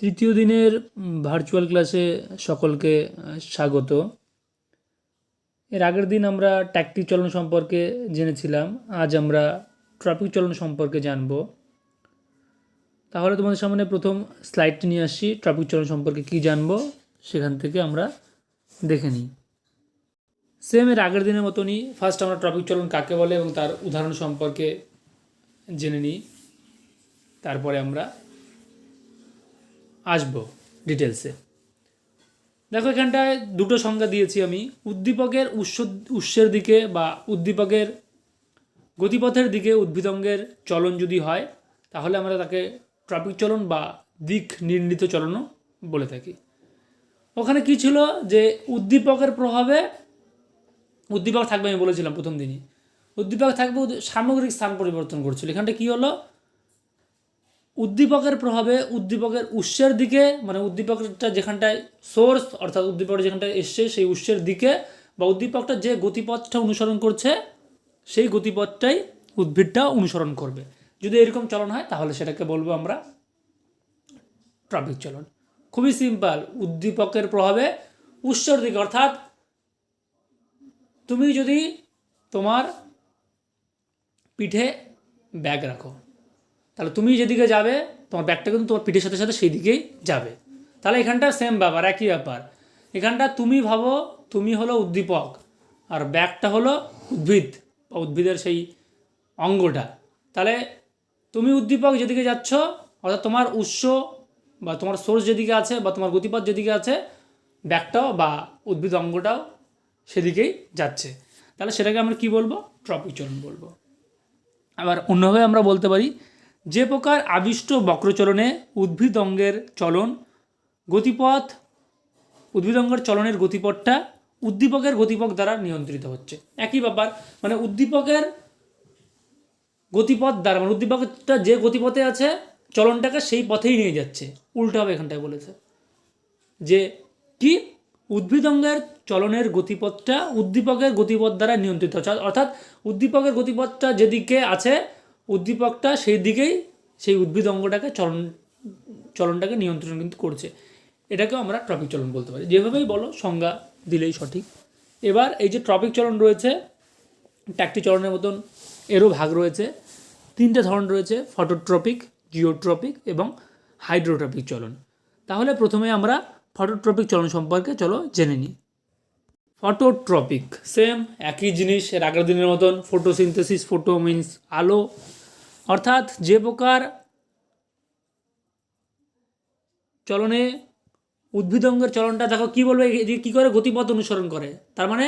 তৃতীয় দিনের ভার্চুয়াল ক্লাসে সকলকে স্বাগত। এর আগের দিন আমরা ট্যাকটিক চলন সম্পর্কে জেনেছিলাম। আজ আমরা ট্রাফিক চলন সম্পর্কে জানব। তাহলে তোমাদের সামনে প্রথম স্লাইডটি নিয়ে আসছি ট্রাফিক চলন সম্পর্কে কী জানব, সেখান থেকে আমরা দেখে নিই। সেম এর আগের দিনের মতনই ফার্স্ট আমরা ট্রাফিক চলন কাকে বলে এবং তার উদাহরণ সম্পর্কে জেনে নিই। তারপরে আমরা আসব ডিটেলসে দেখো, এখানটায় দুটো সংজ্ঞা দিয়েছি আমি। উদ্দীপকের উৎস, উৎসের দিকে বা উদ্দীপকের গতিপথের দিকে উদ্ভিদঙ্গের চলন যদি হয়, তাহলে আমরা তাকে ট্রাফিক চলন বা দিক নির্ণীত চলনও বলে থাকি। ওখানে কি ছিল? যে উদ্দীপকের প্রভাবে উদ্দীপক থাকবে আমি বলেছিলাম প্রথম দিনই। উদ্দীপক থাকবে, সামগ্রিক স্থান পরিবর্তন করছিল। এখানটা কি হলো? উদ্দীপকের প্রভাবে উদ্দীপকের উৎসের দিকে মানে উদ্দীপকটা যেখানটায় সোর্স অর্থাৎ উদ্দীপকটা যেখানটায় এসছে, সেই উৎসের দিকে বা উদ্দীপকটা যে গতিপথটা অনুসরণ করছে, সেই গতিপথটাই উদ্ভিদটা অনুসরণ করবে। যদি এরকম চলন হয়, তাহলে সেটাকে বলব আমরা ট্রাফিক চলন খুবই সিম্পল, উদ্দীপকের প্রভাবে উৎসের দিকে, অর্থাৎ তুমি যদি তোমার পিঠে ব্যাগ রাখো তাহলে তুমি যেদিকে যাবে, তোমার ব্যাগটা কিন্তু তোমার পিঠের সাথে সাথে সেই দিকেই যাবে। তাহলে এখানটা সেম ব্যাপার, একই ব্যাপার। এখানটা তুমি ভাবো, তুমি হলো উদ্দীপক, আর ব্যাগটা হলো উদ্ভিদ, বা উদ্ভিদের সেই অঙ্গটা। তাহলে তুমি উদ্দীপক যেদিকে যাচ্ছ, অর্থাৎ তোমার উৎস, বা তোমার সোর্স যেদিকে আছে, বা তোমার গতিপথ যেদিকে আছে, ব্যাগটাও বা উদ্ভিদ অঙ্গটাও সেদিকেই যাচ্ছে। তাহলে সেটাকে আমরা কি বলব? ট্রপিক চলন বলব। আবার অন্যভাবে আমরা বলতে পারি যে প্রকার আবিষ্ট বক্রচলনে উদ্ভিদ অঙ্গের চলন, গতিপথ, উদ্ভিদ অঙ্গের চলনের গতিপথটা উদ্দীপকের গতিপথ দ্বারা নিয়ন্ত্রিত হচ্ছে। একই ব্যাপার মানে উদ্দীপকের গতিপথ দ্বারা মানে উদ্দীপকটা যে গতিপথে আছে, চলনটাকে সেই পথেই নিয়ে যাচ্ছে। উল্টো হবে এখানটায় বলেছে। যে কি? উদ্ভিদ অঙ্গের চলনের গতিপথটা উদ্দীপকের গতিপথ দ্বারা নিয়ন্ত্রিত হচ্ছে। অর্থাৎ উদ্দীপকের গতিপথটা যেদিকে আছে উদ্দীপকটা সেই দিকেই সেই উদ্ভিদ অঙ্গটাকে চলন, চলনটাকে নিয়ন্ত্রণ কিন্তু করছে। এটাকেও আমরা ট্রপিক চলন বলতে পারি। যেভাবেই বলো, সংজ্ঞা দিলেই সঠিক। এবার এই যে ট্রপিক চলন রয়েছে ট্যাকটি চলনের মতন, এরও ভাগ রয়েছে। তিনটে ধরন রয়েছে, ফটোট্রপিক, জিওট্রপিক এবং হাইড্রোট্রপিক চলন। তাহলে প্রথমে আমরা ফটোট্রপিক চলন সম্পর্কে চলো জেনে নিই। ফটোট্রপিক, সেম একই জিনিস, এর আগের দিনের মতন, ফটোসিনথেসিস ফটো মিন্স আলো অর্থাৎ যে প্রকার চলনে উদ্ভিদঙ্গের চলনটা দেখো কী বলবে এদিকে কী করে গতিপথ অনুসরণ করে? তার মানে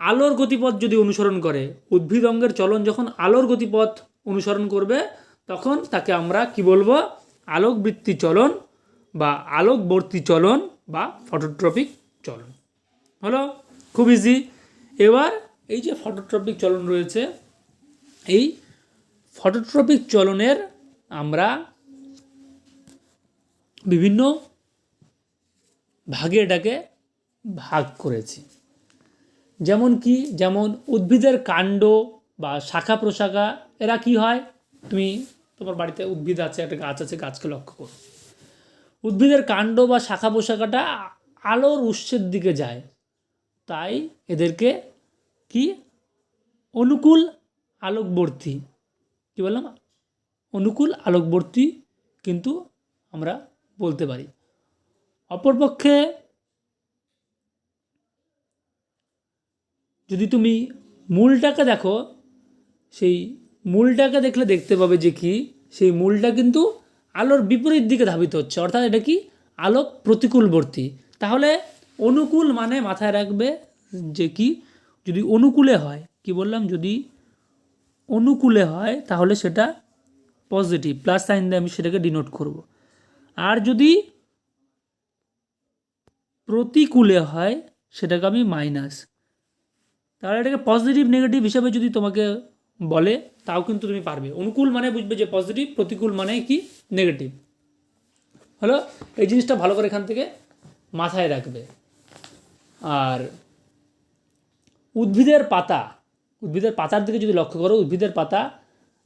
আলোর গতিপথ যদি অনুসরণ করে, উদ্ভিদ অঙ্গের চলন যখন আলোর গতিপথ অনুসরণ করবে, তখন তাকে আমরা কি বলব? আলোকবৃত্তি চলন বা আলোকবর্তী চলন বা ফটোট্রপিক চলন। হলো? খুব ইজি এবার এই যে ফটোট্রপিক চলন রয়েছে, এই ফটোট্রপিক চলনের আমরা বিভিন্ন ভাগে এটাকে ভাগ করেছি। যেমন কি? যেমন উদ্ভিদের কাণ্ড বা শাখা প্রশাখা এরা কি হয়? তুমি তোমার বাড়িতে উদ্ভিদ আছে, একটা গাছ আছে, গাছকে লক্ষ্য করো। উদ্ভিদের কাণ্ড বা শাখা প্রশাখাটা আলোর উৎসের দিকে যায়। তাই এদেরকে কি? অনুকূল আলোকবর্তী। কি বললাম? অনুকূল আলোকবর্তী কিন্তু আমরা বলতে পারি। অপরপক্ষে যদি তুমি মূলটাকে দেখো, সেই মূলটাকে দেখলে দেখতে পাবে যে কি, সেই মূলটা কিন্তু আলোর বিপরীত দিকে ধাবিত হচ্ছে। অর্থাৎ এটা কি? আলোক প্রতিকূলবর্তী। তাহলে অনুকূল মানে মাথায় রাখবে যে কি? যদি অনুকূলে হয়, কি বললাম? যদি অনুকূলে হয়, তাহলে সেটা পজিটিভ প্লাস সাইন দিয়ে আমি সেটাকে ডিনোট করব। আর যদি প্রতিকূলে হয়, সেটাকে আমি মাইনাস তাহলে এটাকে পজিটিভ নেগেটিভ হিসাবে যদি তোমাকে বলে, তাও কিন্তু তুমি পারবে। অনুকূল মানে বুঝবে যে পজিটিভ প্রতিকূল মানে কি? নেগেটিভ হলো, এই জিনিসটা ভালো করে এখান থেকে মাথায় রাখবে। আর উদ্ভিদের পাতা উদ্ভিদের পাতার দিকে যদি লক্ষ্য করো, উদ্ভিদের পাতা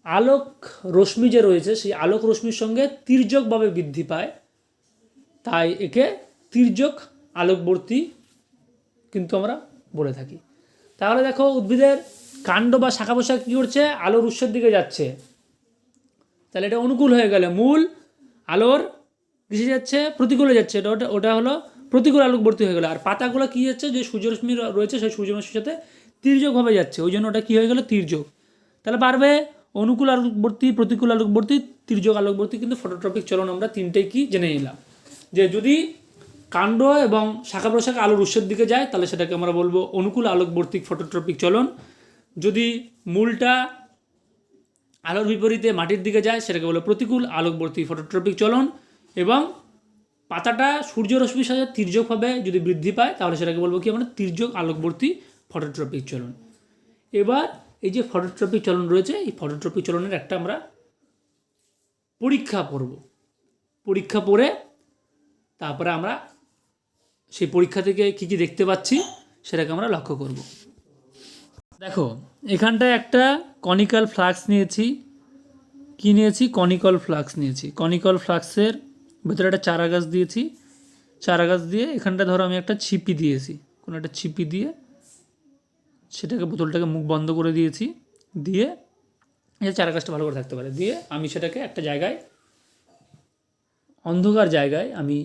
আলোক রশ্মি যে রয়েছে, সেই আলোক রশ্মির সঙ্গে তির্যকভাবে বৃদ্ধি পায়। তাই একে তির্যক আলোকবর্তী কিন্তু আমরা বলে থাকি। তাহলে দেখো, উদ্ভিদের কাণ্ড বা শাখা পোশাক কী করছে? আলোর উৎসের দিকে যাচ্ছে। তাহলে এটা অনুকূল হয়ে গেলে মূল আলোর কিসে যাচ্ছে? প্রতিকূলে যাচ্ছে। এটা ওটা ওটা হলো প্রতিকূল আলোকবর্তী হয়ে গেলো। আর পাতাগুলো কী যাচ্ছে যে সূর্যরশ্মি রয়েছে, সেই সূর্যরশ্মির সাথে তির্যকভাবে যাচ্ছে। ওই জন্য ওটা কী হয়ে গেলো? তির্যক। তাহলে পারবে অনুকূল আলোকবর্তী, প্রতিকূল আলোকবর্তী, তির্যক আলোকবর্তী। কিন্তু ফটোট্রপিক চলন আমরা তিনটেই কি জেনে নিলাম। যে যদি কাণ্ড এবং শাখা প্রশাখা আলোর উৎসের দিকে যায়, তাহলে সেটাকে আমরা বলব অনুকূল আলোকবর্তী ফটোট্রপিক চলন। যদি মূলটা আলোর বিপরীতে মাটির দিকে যায়, সেটাকে বলে প্রতিকূল আলোকবর্তী ফটোট্রপিক চলন। এবং পাতাটা সূর্যরশ্মির সাথে তির্যকভাবে যদি বৃদ্ধি পায়, তাহলে সেটাকে বলব কি আমরা তির্যক আলোকবর্তী ফটোট্রপিক চলন। এবার এই যে ফটোট্রপিক চলন রয়েছে, এই ফটোট্রপিক চলনের একটা আমরা পরীক্ষা পড়ব। পরীক্ষা পড়ে তারপরে আমরা সেই পরীক্ষা থেকে কী কী দেখতে পাচ্ছি সেটাকে আমরা লক্ষ্য করব। দেখো, এখানটায় একটা কনিক্যাল ফ্লাক্স নিয়েছি। কী নিয়েছি? কনিকল ফ্লাক্স নিয়েছি। কনিকল ফ্লাক্সের ভেতরে একটা চারা গাছ দিয়েছি। চারা গাছ দিয়ে এখানটা ধরো আমি একটা ছিপি দিয়েছি। কোনো একটা ছিপি দিয়ে সেটাকে বোতলটাকে মুখ বন্ধ করে দিয়েছি। দিয়ে এই চারা গাছটা ভালো করে থাকতে পারে। দিয়ে আমি সেটাকে একটা জায়গায়, অন্ধকার জায়গায় আমি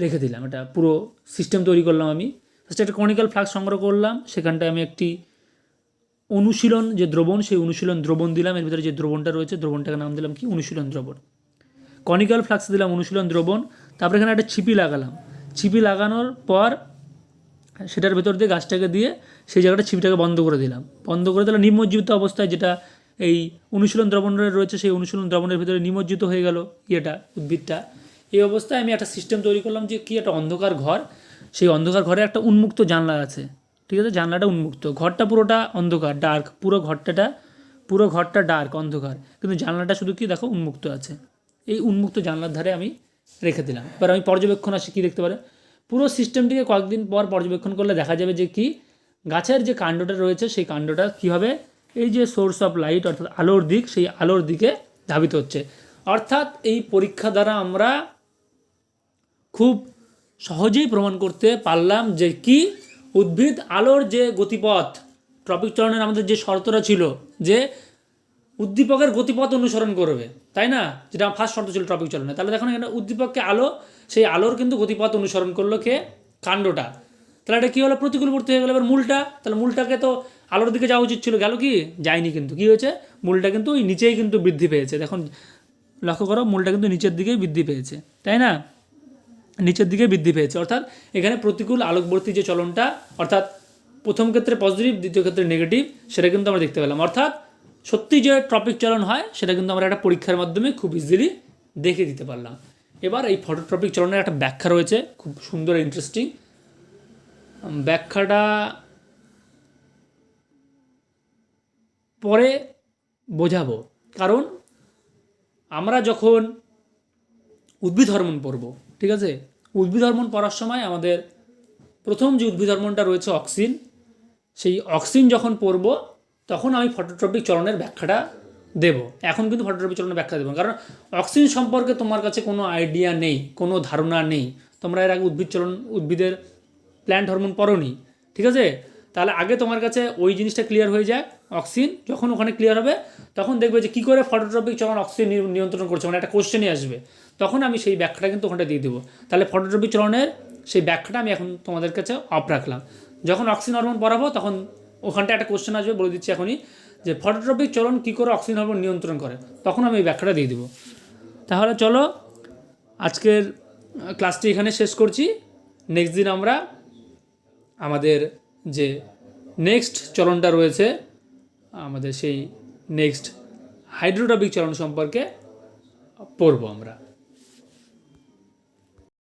রেখে দিলাম। এটা পুরো সিস্টেম তৈরি করলাম আমি। ফার্স্টে একটা কনিক্যাল ফ্লাক্স সংগ্রহ করলাম। সেখানটায় আমি একটি অনুশীলন, যে দ্রবণ, সেই অনুশীলন দ্রবণ দিলাম। এর ভিতরে যে দ্রবণটা রয়েছে, দ্রবণটাকে নাম দিলাম কি? অনুশীলন দ্রবণ। কনিক্যাল ফ্লাক্স দিলাম, অনুশীলন দ্রবণ। তারপরে এখানে একটা ছিপি লাগালাম। ছিপি লাগানোর পর সেটার ভেতর দিয়ে গাছটাকে দিয়ে সেই জায়গাটা ছিপিটাকে বন্ধ করে দিলাম। বন্ধ করে দিলাম নিমজ্জিত অবস্থায় যেটা এই অনুশীলন দ্রবণের রয়েছে, সেই অনুশীলন দ্রবণের ভেতরে নিমজ্জিত হয়ে গেল ইয়েটা, উদ্ভিদটা। এই অবস্থায় আমি একটা সিস্টেম তৈরি করলাম যে কী একটা অন্ধকার ঘর, সেই অন্ধকার ঘরে একটা উন্মুক্ত জানলা আছে। ঠিক আছে? জানলাটা উন্মুক্ত। ঘরটা পুরোটা অন্ধকার ডার্ক পুরো ঘরটাটা, পুরো ঘরটা ডার্ক অন্ধকার। কিন্তু জানলাটা শুধু কি দেখো, উন্মুক্ত আছে। এই উন্মুক্ত জানলার ধারে আমি রেখে দিলাম। এবার আমি পর্যবেক্ষণ আসি কী দেখতে পারে? পুরো সিস্টেমটিকে কয়েকদিন পর পর্যবেক্ষণ করলে দেখা যাবে যে কি গাছের যে কাণ্ডটা রয়েছে, সেই কাণ্ডটা কীভাবে এই যে সোর্স অফ লাইট অর্থাৎ আলোর দিক, সেই আলোর দিকে ধাবিত হচ্ছে। অর্থাৎ এই পরীক্ষা দ্বারা আমরা খুব সহজেই প্রমাণ করতে পারলাম যে কি উদ্ভিদ আলোর যে গতিপথ ট্রপিক চলনের আমাদের যে শর্তটা ছিল যে উদ্দীপকের গতিপথ অনুসরণ করবে, তাই না? যেটা ফার্স্ট শর্ত ছিল ট্রপিক চলনে। তাহলে দেখো এখানে উদ্দীপককে আলো, সেই আলোর কিন্তু গতিপথ অনুসরণ করল কে? কাণ্ডটা। তাহলে এটা কী হলো? প্রতিকূলবর্তী হয়ে গেলো। এবার মূলটা, তাহলে মূলটাকে তো আলোর দিকে যাওয়া উচিত ছিল। গেল কি? যায়নি কিন্তু। কী হয়েছে? মূলটা কিন্তু ওই নিচেই কিন্তু বৃদ্ধি পেয়েছে। দেখুন, লক্ষ্য করো, মূলটা কিন্তু নিচের দিকেই বৃদ্ধি পেয়েছে, তাই না? নিচের দিকে বৃদ্ধি পেয়েছে। অর্থাৎ এখানে প্রতিকূল আলোকবর্তী যে চলনটা, অর্থাৎ প্রথম ক্ষেত্রে পজিটিভ দ্বিতীয় ক্ষেত্রে নেগেটিভ সেটা কিন্তু আমরা দেখতে পেলাম। অর্থাৎ সত্যি যে ট্রপিক চলন হয়, সেটা কিন্তু আমরা একটা পরীক্ষার মাধ্যমে খুব ইজিলি দেখে দিতে পারলাম। এবার এই ফটো ফটোট্রপিক চলনের একটা ব্যাখ্যা রয়েছে, খুব সুন্দর ইন্টারেস্টিং ব্যাখ্যাটা পরে বোঝাবো। কারণ আমরা যখন উদ্ভিদ হরমোন পড়ব, ঠিক আছে? উদ্ভিদ হরমোন পড়ার সময় আমাদের প্রথম যে উদ্ভিদ হরমোনটা রয়েছে অক্সিন সেই অক্সিন যখন পড়ব তখন আমি ফটোট্রপিক চলনের ব্যাখ্যাটা দেব। এখন কিন্তু ফটোট্রপিক চলনের ব্যাখ্যা দেবো কারণ অক্সিজেন সম্পর্কে তোমার কাছে কোনো আইডিয়া নেই, কোনো ধারণা নেই। তোমরা এর আগে উদ্ভিদ চলন, উদ্ভিদের প্ল্যান্ট হরমোন পড়োনি, ঠিক আছে? তাহলে আগে তোমার কাছে ওই জিনিসটা ক্লিয়ার হয়ে যায় অক্সিজেন যখন ওখানে ক্লিয়ার হবে, তখন দেখবে যে কী করে ফটোট্রপিক চলন অক্সিজেন নিয়ন্ত্রণ করছে মানে একটা কোশ্চেনই আসবে। তখন আমি সেই ব্যাখ্যাটা কিন্তু ওখানটা দিয়ে দেবো। তাহলে ফটোট্রপিক চলনের সেই ব্যাখ্যাটা আমি এখন তোমাদের কাছে অফ রাখলাম। যখন অক্সিজেন হরমোন পড়াবো, তখন ওখানটা একটা কোশ্চেন আসবে, বলে দিচ্ছি এখনই, যে ফটোট্রপিক চলন কী করে অক্সিজেন হরমোন নিয়ন্ত্রণ করে? তখন আমি এই ব্যাখ্যাটা দিয়ে দেবো। তাহলে চলো, আজকের ক্লাসটি এখানে শেষ করছি। নেক্সট দিন আমরা আমাদের যে নেক্সট চলনটা রয়েছে, আমাদের সেই নেক্সট হাইড্রোটপিক চলন সম্পর্কে পড়ব আমরা।